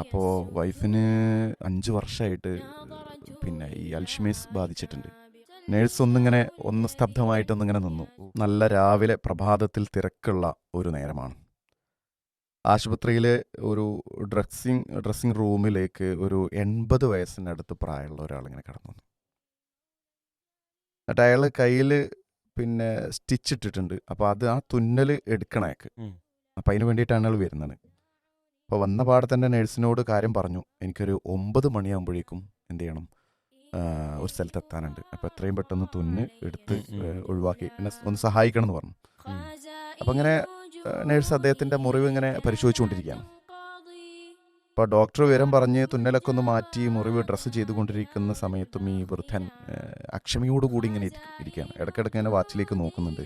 അപ്പോൾ വൈഫിന് അഞ്ച് വർഷമായിട്ട് പിന്നെ ഈ അൽഷിമേസ് ബാധിച്ചിട്ടുണ്ട്. നേഴ്സ് ഒന്നിങ്ങനെ ഒന്ന് സ്തബ്ധമായിട്ടൊന്നിങ്ങനെ നിന്നു. നല്ല രാവിലെ പ്രഭാതത്തിൽ തിരക്കുള്ള ഒരു നേരമാണ്. ആശുപത്രിയിലെ ഒരു ഡ്രസ്സിങ് ഡ്രസ്സിങ് റൂമിലേക്ക് ഒരു എൺപത് വയസ്സിനടുത്ത് പ്രായമുള്ള ഒരാളിങ്ങനെ കടന്നു വന്നു. എന്നിട്ട് അയാൾ കയ്യിൽ പിന്നെ സ്റ്റിച്ച് ഇട്ടിട്ടുണ്ട്. അപ്പോൾ അത് ആ തുന്നൽ എടുക്കണേക്ക്. അപ്പം അതിന് വേണ്ടിയിട്ടാണ് അയാൾ വരുന്നത്. അപ്പോൾ വന്ന പാടെ തന്നെ നേഴ്സിനോട് കാര്യം പറഞ്ഞു. എനിക്കൊരു ഒമ്പത് മണിയാകുമ്പോഴേക്കും എന്ത് ചെയ്യണം? ഒരു സ്ഥലത്ത് എത്താനുണ്ട്. അപ്പോൾ എത്രയും പെട്ടെന്ന് തുന്ന് എടുത്ത്. ഒഴിവാക്കി. എന്നെ ഒന്ന് സഹായിക്കണം എന്ന് പറഞ്ഞു. അപ്പം അങ്ങനെ നേഴ്സ് അദ്ദേഹത്തിന്റെ മുറിവ് ഇങ്ങനെ പരിശോധിച്ചുകൊണ്ടിരിക്കുകയാണ്. അപ്പോൾ ഡോക്ടർ വിവരം പറഞ്ഞ് തുന്നലൊക്കെ ഒന്ന് മാറ്റി മുറിവ് ഡ്രസ്സ് ചെയ്തുകൊണ്ടിരിക്കുന്ന സമയത്തും ഈ വൃദ്ധൻ അക്ഷമയോടുകൂടി ഇങ്ങനെ ഇരിക്കുകയാണ്. ഇടയ്ക്കിടയ്ക്ക് ഇങ്ങനെ വാച്ചിലേക്ക് നോക്കുന്നുണ്ട്.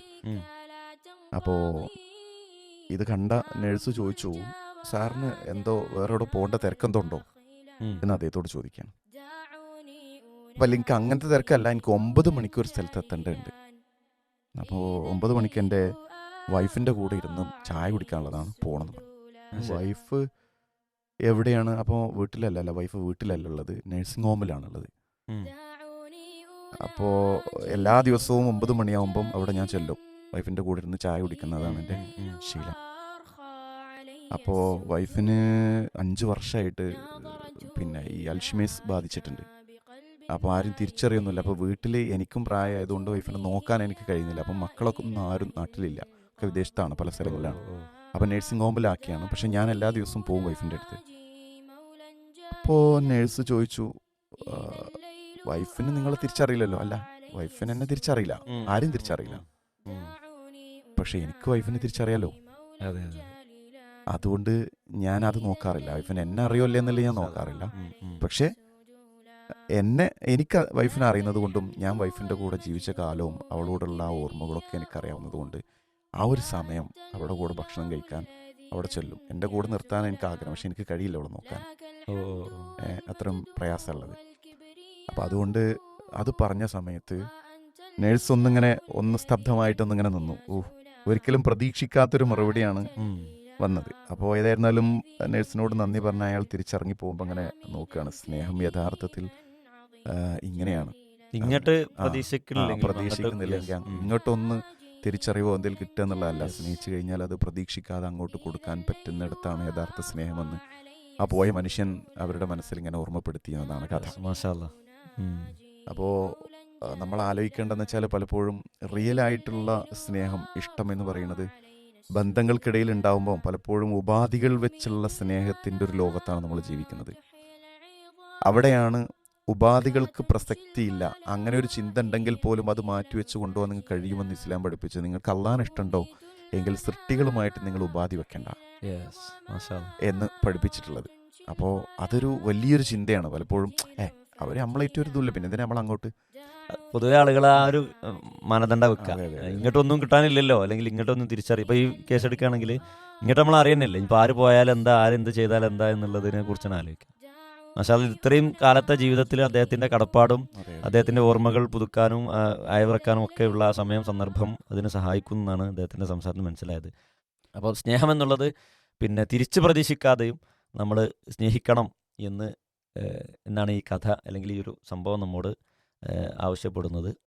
അപ്പോൾ ഇത് കണ്ട നേഴ്സ് ചോദിച്ചു സാറിന് എന്തോ വേറെവിടെ പോകേണ്ട തിരക്കെന്തോ ഉണ്ടോ. എന്ന് അദ്ദേഹത്തോട് ചോദിക്കുകയാണ്. അപ്പം എനിക്ക് അങ്ങനത്തെ തിരക്കല്ല എനിക്ക് ഒമ്പത് മണിക്ക് ഒരു സ്ഥലത്ത് എത്തേണ്ടതുണ്ട്. അപ്പോൾ ഒമ്പത് മണിക്ക് എന്റെ വൈഫിന്റെ കൂടെ ഇരുന്ന് ചായ കുടിക്കാനുള്ളതാണ് പോകണമെന്ന് പറഞ്ഞു വൈഫ് എവിടെയാണ്? അപ്പോൾ വീട്ടിലല്ല അല്ല വൈഫ് വീട്ടിലല്ല ഉള്ളത്? നഴ്സിംഗ് ഹോമിലാണുള്ളത്. അപ്പോൾ എല്ലാ ദിവസവും ഒമ്പത് മണിയാവുമ്പം അവിടെ ഞാൻ ചെല്ലും. വൈഫിന്റെ കൂടെ ഇരുന്ന് ചായ കുടിക്കുന്നതാണ് എന്റെ. ശീലം. അപ്പോൾ വൈഫിന് അഞ്ച് വർഷമായിട്ട് പിന്നെ ഈ അൽഷിമേസ് ബാധിച്ചിട്ടുണ്ട്. അപ്പോൾ ആരും തിരിച്ചറിയൊന്നുമില്ല. അപ്പോൾ വീട്ടിൽ എനിക്കും പ്രായമായതുകൊണ്ട് വൈഫിനെ നോക്കാൻ എനിക്ക് കഴിയുന്നില്ല. അപ്പം മക്കളൊക്കെ ഒന്നും ആരും നാട്ടിലില്ല. ഒക്കെ വിദേശത്താണ് പല സ്ഥലങ്ങളിലാണ്. അപ്പോൾ നഴ്സിംഗ് ഹോമിലാക്കിയാണ്. പക്ഷെ ഞാൻ എല്ലാ ദിവസവും പോകും വൈഫിന്റെ അടുത്ത്. അപ്പോൾ നേഴ്സ് ചോദിച്ചു "ആ, വൈഫിന് നിങ്ങളെ തിരിച്ചറിയില്ലല്ലോ? അല്ല വൈഫിന് എന്നെ തിരിച്ചറിയില്ല. ആരും തിരിച്ചറിയില്ല. പക്ഷെ എനിക്ക് വൈഫിനെ തിരിച്ചറിയാലോ? അതെ അതെ. അതുകൊണ്ട് ഞാൻ അത് നോക്കാറില്ല. വൈഫിന് എന്നെ അറിയില്ല എന്നല്ലേ ഞാൻ നോക്കാറില്ല. പക്ഷേ എന്നെ എനിക്ക് വൈഫിനെ അറിയുന്നത് കൊണ്ടും ഞാൻ വൈഫിന്റെ കൂടെ ജീവിച്ച കാലവും അവളോടുള്ള ആ ഓർമ്മകളൊക്കെ എനിക്കറിയാവുന്നത് കൊണ്ട് ആ ഒരു സമയം അവളുടെ കൂടെ ഭക്ഷണം കഴിക്കാൻ അവിടെ ചെല്ലും. എന്റെ കൂടെ നിർത്താൻ എനിക്ക് ആഗ്രഹം പക്ഷെ എനിക്ക് കഴിയില്ല അവളെ നോക്കാൻ. അത്രയും പ്രയാസമുള്ളത്. അപ്പം അതുകൊണ്ട് അത് പറഞ്ഞ സമയത്ത് നേഴ്സ് ഒന്നിങ്ങനെ ഒന്ന് സ്തബ്ധമായിട്ടൊന്നിങ്ങനെ നിന്നു. ഓ ഒരിക്കലും പ്രതീക്ഷിക്കാത്തൊരു മറുപടിയാണ്. വന്നത്. അപ്പോൾ ഏതായിരുന്നാലും നേഴ്സിനോട് നന്ദി പറഞ്ഞ അയാൾ തിരിച്ചിറങ്ങി പോകുമ്പോൾ അങ്ങനെ നോക്കുകയാണ്. സ്നേഹം യഥാർത്ഥത്തിൽ ഇങ്ങനെയാണ്. ഇങ്ങോട്ട് പ്രതീക്ഷിക്കുന്നില്ലെങ്കിൽ. ഇങ്ങോട്ടൊന്ന് തിരിച്ചറിവോ എന്തെങ്കിലും കിട്ടുക എന്നുള്ളതല്ല. സ്നേഹിച്ചു കഴിഞ്ഞാൽ അത് പ്രതീക്ഷിക്കാതെ അങ്ങോട്ട് കൊടുക്കാൻ പറ്റുന്നിടത്താണ് യഥാർത്ഥ സ്നേഹമെന്ന് ആ പോയ മനുഷ്യൻ അവരുടെ മനസ്സിൽ ഇങ്ങനെ ഓർമ്മപ്പെടുത്തിയതാണ് കഥ. അപ്പോൾ നമ്മൾ ആലോചിക്കേണ്ടതെന്ന് വെച്ചാൽ പലപ്പോഴും റിയൽ ആയിട്ടുള്ള സ്നേഹം ഇഷ്ടം എന്ന് പറയുന്നത് ബന്ധങ്ങൾക്കിടയിൽ ഉണ്ടാവുമ്പോൾ പലപ്പോഴും ഉപാധികൾ വെച്ചുള്ള സ്നേഹത്തിന്റെ ഒരു ലോകത്താണ് നമ്മൾ ജീവിക്കുന്നത്. അവിടെയാണ് ഉപാധികൾക്ക് പ്രസക്തിയില്ല. അങ്ങനെ ഒരു ചിന്ത ഉണ്ടെങ്കിൽ പോലും അത് മാറ്റിവെച്ച് കൊണ്ടുപോകാൻ നിങ്ങൾക്ക് കഴിയുമെന്ന് ഇസ്ലാം പഠിപ്പിച്ചു. നിങ്ങൾക്ക് അള്ളാൻ ഇഷ്ടമുണ്ടോ? എങ്കിൽ സൃഷ്ടികളുമായിട്ട് നിങ്ങൾ ഉപാധി വെക്കണ്ട. എന്ന് പഠിപ്പിച്ചിട്ടുള്ളത്. അപ്പോൾ അതൊരു വലിയൊരു ചിന്തയാണ്. പലപ്പോഴും ഏ അവർ നമ്മളേറ്റവും ഒരു ഇതുമില്ല. പിന്നെ എന്തിനാ നമ്മൾ അങ്ങോട്ട് പൊതുവെ ആളുകൾ ആ ഒരു മാനദണ്ഡ വെക്കുക. ഇങ്ങോട്ടൊന്നും കിട്ടാനില്ലല്ലോ അല്ലെങ്കിൽ ഇങ്ങോട്ടൊന്നും തിരിച്ചറിയും. ഇപ്പൊ ഈ കേസ് എടുക്കുകയാണെങ്കിൽ ഇങ്ങോട്ട് നമ്മൾ അറിയുന്നില്ല? ഇപ്പൊ ആര് പോയാൽ എന്താ ആരെന്ത് ചെയ്താൽ എന്താ എന്നുള്ളതിനെ കുറിച്ചാണ് ആലോചിക്കുക. പക്ഷെ അത് ഇത്രയും കാലത്തെ ജീവിതത്തിൽ അദ്ദേഹത്തിന്റെ കടപ്പാടും അദ്ദേഹത്തിന്റെ ഓർമ്മകൾ പുതുക്കാനും അയവിറക്കാനും ഒക്കെ ഉള്ള ആ സമയം സന്ദർഭം അതിന് സഹായിക്കുന്നതാണ് അദ്ദേഹത്തിന്റെ സംസാരത്തിൽ മനസ്സിലായത്. അപ്പോൾ സ്നേഹം എന്നുള്ളത് പിന്നെ തിരിച്ചു പ്രതീക്ഷിക്കാതെയും നമ്മൾ സ്നേഹിക്കണം എന്ന് എന്നാണ് ഈ കഥ അല്ലെങ്കിൽ ഈ ഒരു സംഭവം നമ്മോട് ആവശ്യപ്പെടുന്നത്.